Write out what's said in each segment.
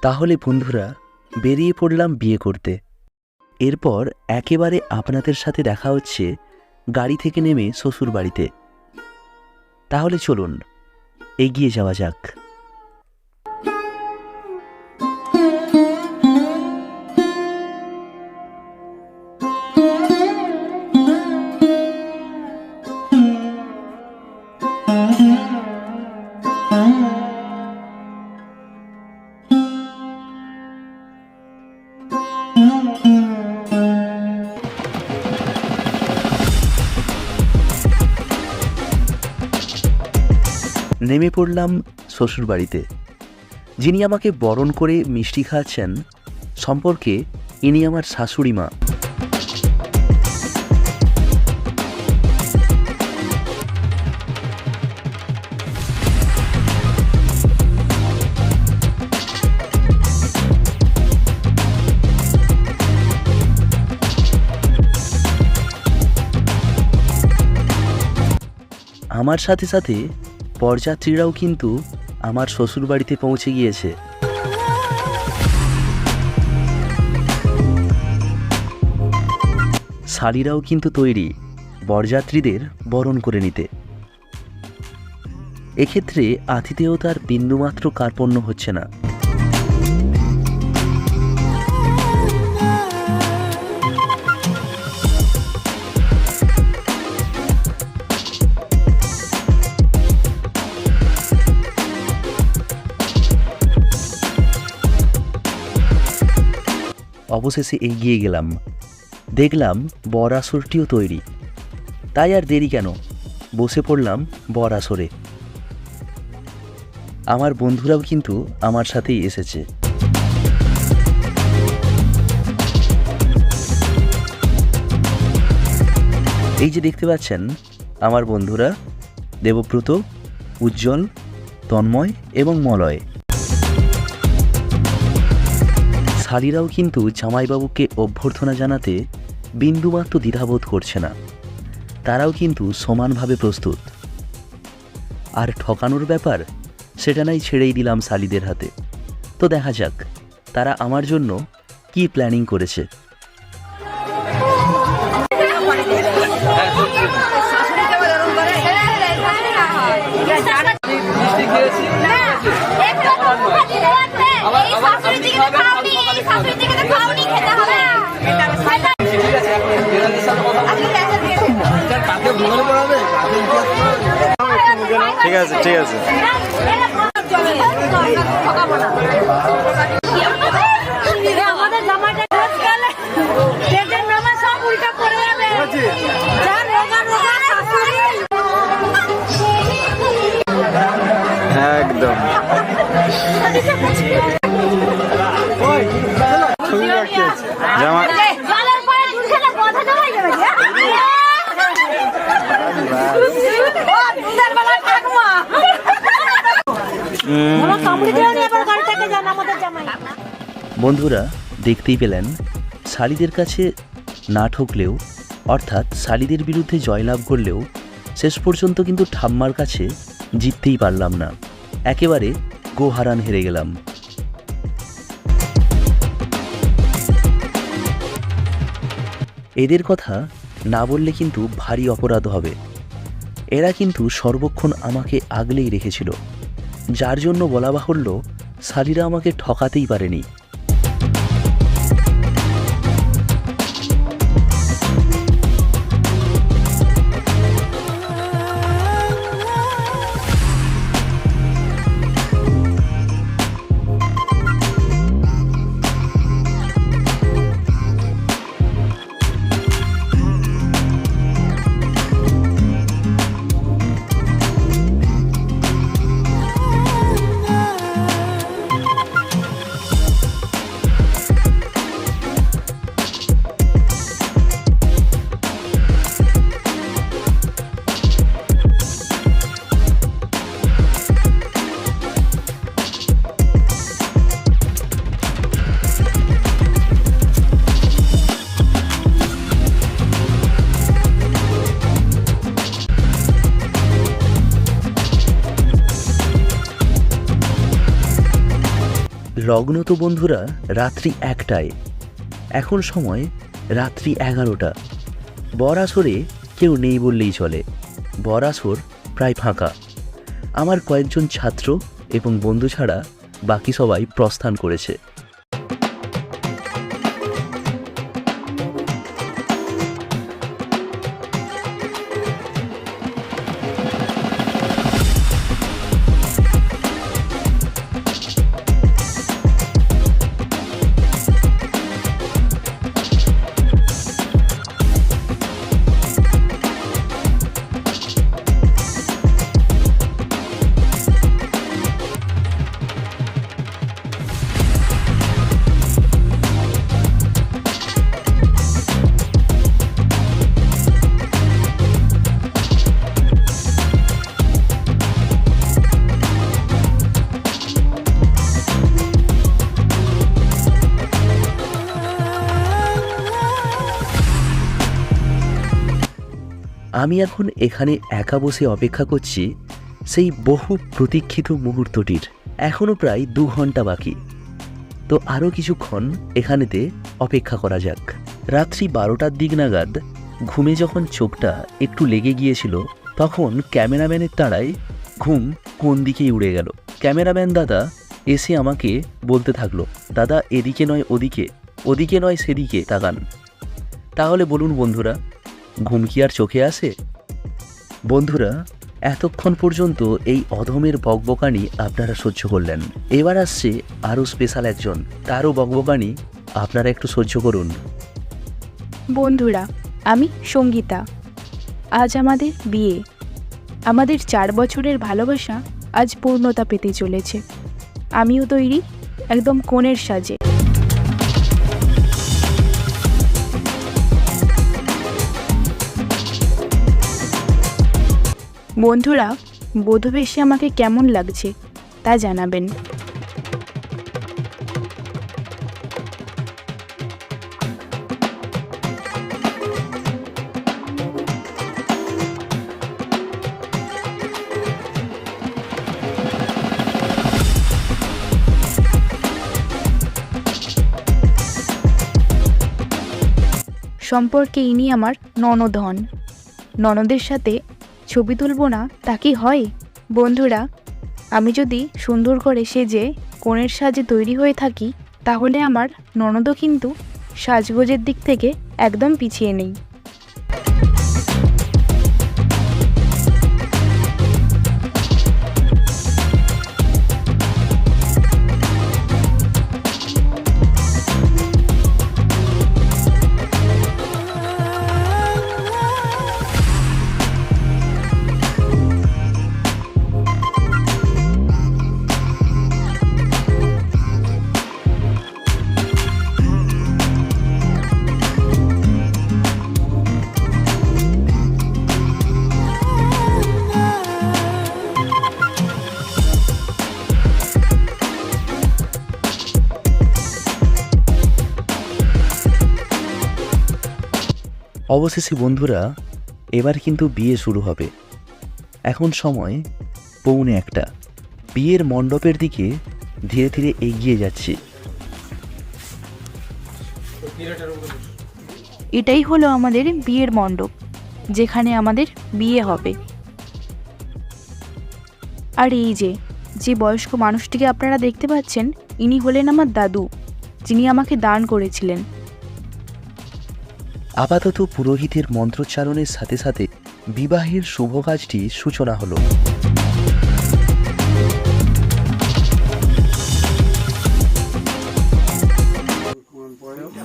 তাহলে বন্ধুরা, বেরিয়ে পড়লাম বিয়ে করতে। এরপর একেবারে আপনাদের সাথে দেখা হচ্ছে গাড়ি থেকে নেমে শ্বশুর বাড়িতে তাহলে চলুন, এগিয়ে যাওয়া যাক। নেমে পড়লাম শ্বশুর বাড়িতে যিনি আমাকে বরণ করে মিষ্টি খাওয়াচ্ছেন, সম্পর্কে ইনি আমার শাশুড়ি মা। আমার সাথে সাথে বরযাত্রীরাও কিন্তু আমার শ্বশুর বাড়িতে পৌঁছে গিয়েছে। শাড়িরাও কিন্তু তৈরি, বরযাত্রীদের বরণ করে নিতে। এক্ষেত্রে আতিথেয়তার বিন্দুমাত্র কার্পণ্য হচ্ছে না। অবশেষে এগিয়ে গেলাম। দেখলাম বর আসরটিও তৈরি। তাই আর দেরি কেন? বসে পড়লাম বর আসরে আমার বন্ধুরাও কিন্তু আমার সাথেই এসেছে। এই যে দেখতে পাচ্ছেন, আমার বন্ধুরা দেবব্রত, উজ্জ্বল, তন্ময় এবং মলয়। শালিরাও কিন্তু জামাইবাবুকে অভ্যর্থনা জানাতে বিন্দুমাত্র দ্বিধাবোধ করছে না। তারাও কিন্তু সমানভাবে প্রস্তুত। আর ঠকানোর ব্যাপার সেটা নাই ছেড়েই দিলাম শালিদের হাতে। তো দেখা যাক তারা আমার জন্য কি প্ল্যানিং করেছে। ঠিক আছে এখন জেনারেলের সাথে কথা বলি। কাকে মনে পড়াবে ঠিক আছে ঠিক আছে আমাদের বন্ধুরা, দেখতেই পেলেন শালিদের কাছে না ঠকলেও, অর্থাৎ শালিদের বিরুদ্ধে জয়লাভ করলেও, শেষ পর্যন্ত কিন্তু ঠাম্মার কাছে জিততেই পারলাম না। একেবারে গোহারান হেরে গেলাম। এদের কথা না বললে কিন্তু ভারী অপরাধ হবে। এরা কিন্তু সর্বক্ষণ আমাকে আগলেই রেখেছিল। যার জন্য বলা বাহুল্য সালিরা আমাকে ঠকাতেই পারেনি। লগ্ন তো বন্ধুরা, রাত্রি একটায়। এখন সময় রাত্রি এগারোটা। বর আসরে কেউ নেই বললেই চলে। বর আসর প্রায় ফাঁকা। আমার কয়েকজন ছাত্র এবং বন্ধু ছাড়া বাকি সবাই প্রস্থান করেছে। আমি এখন এখানে একা বসে অপেক্ষা করছি সেই বহু প্রতীক্ষিত মুহূর্তটির। এখনও প্রায় দু ঘণ্টা বাকি। তো আরও কিছুক্ষণ এখানেতে অপেক্ষা করা যাক। রাত্রি বারোটার দিক নাগাদ ঘুমে যখন চোখটা একটু লেগে গিয়েছিল, তখন ক্যামেরাম্যানের তাড়ায় ঘুম কোন দিকেই উড়ে গেল। ক্যামেরাম্যান দাদা এসে আমাকে বলতে থাকল, দাদা, এদিকে নয়, ওদিকে। ওদিকে নয়, সেদিকে তাকান। তাহলে বলুন বন্ধুরা ঘুম কি আর চোখে আসে? বন্ধুরা, এতক্ষণ পর্যন্ত এই অধমের বকবকানি আপনারা সহ্য করলেন। এবার আসছে আরও স্পেশাল একজন। তারও বকবকানি আপনারা একটু সহ্য করুন। বন্ধুরা, আমি সঙ্গীতা। আজ আমাদের বিয়ে। আমাদের চার বছরের ভালোবাসা আজ পূর্ণতা পেতে চলেছে। আমিও তৈরি একদম কোণের সাজে। বন্ধুরা বধূবেশে আমাকে কেমন লাগছে তা জানাবেন। সম্পর্কে ইনি আমার ননদ হন ননদের সাথে ছবি তুলব না, তা কি হয়? বন্ধুরা, আমি যদি সুন্দর করে সেজে কোণের সাজে তৈরি হয়ে থাকি, তাহলে আমার ননদও কিন্তু সাজগোজের দিক থেকে একদম পিছিয়ে নেই। অবশেষে বন্ধুরা, এবার কিন্তু বিয়ে শুরু হবে। এখন সময় পৌনে একটা। বিয়ের মণ্ডপের দিকে ধীরে ধীরে এগিয়ে যাচ্ছি। এটাই হলো আমাদের বিয়ের মণ্ডপ, যেখানে আমাদের বিয়ে হবে। আর এই যে যে বয়স্ক মানুষটিকে আপনারা দেখতে পাচ্ছেন, ইনি হলেন আমার দাদু, যিনি আমাকে দান করেছিলেন। আপাতত পুরোহিতের মন্ত্রোচ্চারণের সাথে সাথে বিবাহের শুভ কাজটি সূচনা হলো।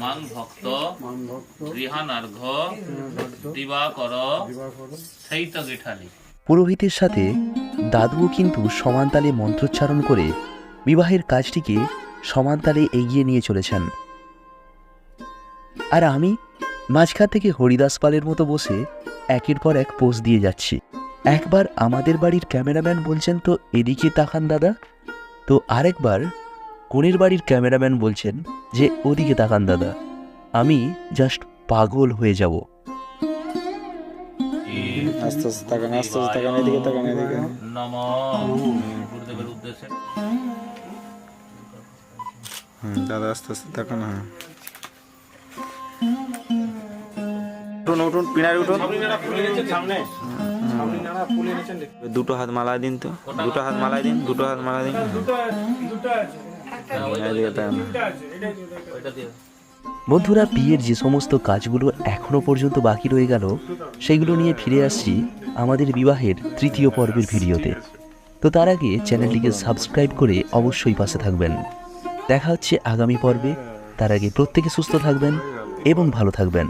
মান ভক্ত গৃহানার্ঘ দিবাকর সেইত গেঠালি পুরোহিতের সাথে দাদুও কিন্তু সমানতালে মন্ত্রোচ্চারণ করে বিবাহের কাজটিকে সমানতালে এগিয়ে নিয়ে চলেছেন। আর আমি মাঝখান থেকে হরিদাস পালের মতো বসে একের পর এক পোজ দিয়ে যাচ্ছি। একবার আমাদের বাড়ির ক্যামেরাম্যান বলছেন তো এদিকে তাকান দাদা। তো আরেকবার কোণের বাড়ির ক্যামেরাম্যান বলছেন যে ওদিকে তাকান দাদা। আমি জাস্ট পাগল হয়ে যাব। আস্তে আস্তে তাকান আস্তে আস্তে তাকান এদিকে তাকান এদিকে। নম গুরুদেবের উদ্দেশ্যে হুম দাদা আস্তে আস্তে তাকান হ্যাঁ। উঠুন উঠুন পিনারে উঠুন। দুটো হাত মালা দিন তো দুটো হাত মালা দিন দুটো হাত মালা দিন। এদিকে বন্ধুরা বিয়ের যে সমস্ত কাজগুলো এখনও পর্যন্ত বাকি রয়ে গেল সেগুলো নিয়ে ফিরে আসছি আমাদের বিবাহের তৃতীয় পর্বের ভিডিওতে। তো তার আগে চ্যানেলটিকে সাবস্ক্রাইব করে অবশ্যই পাশে থাকবেন। দেখা হচ্ছে আগামী পর্বে। তার আগে প্রত্যেকে সুস্থ থাকবেন এবং ভালো থাকবেন।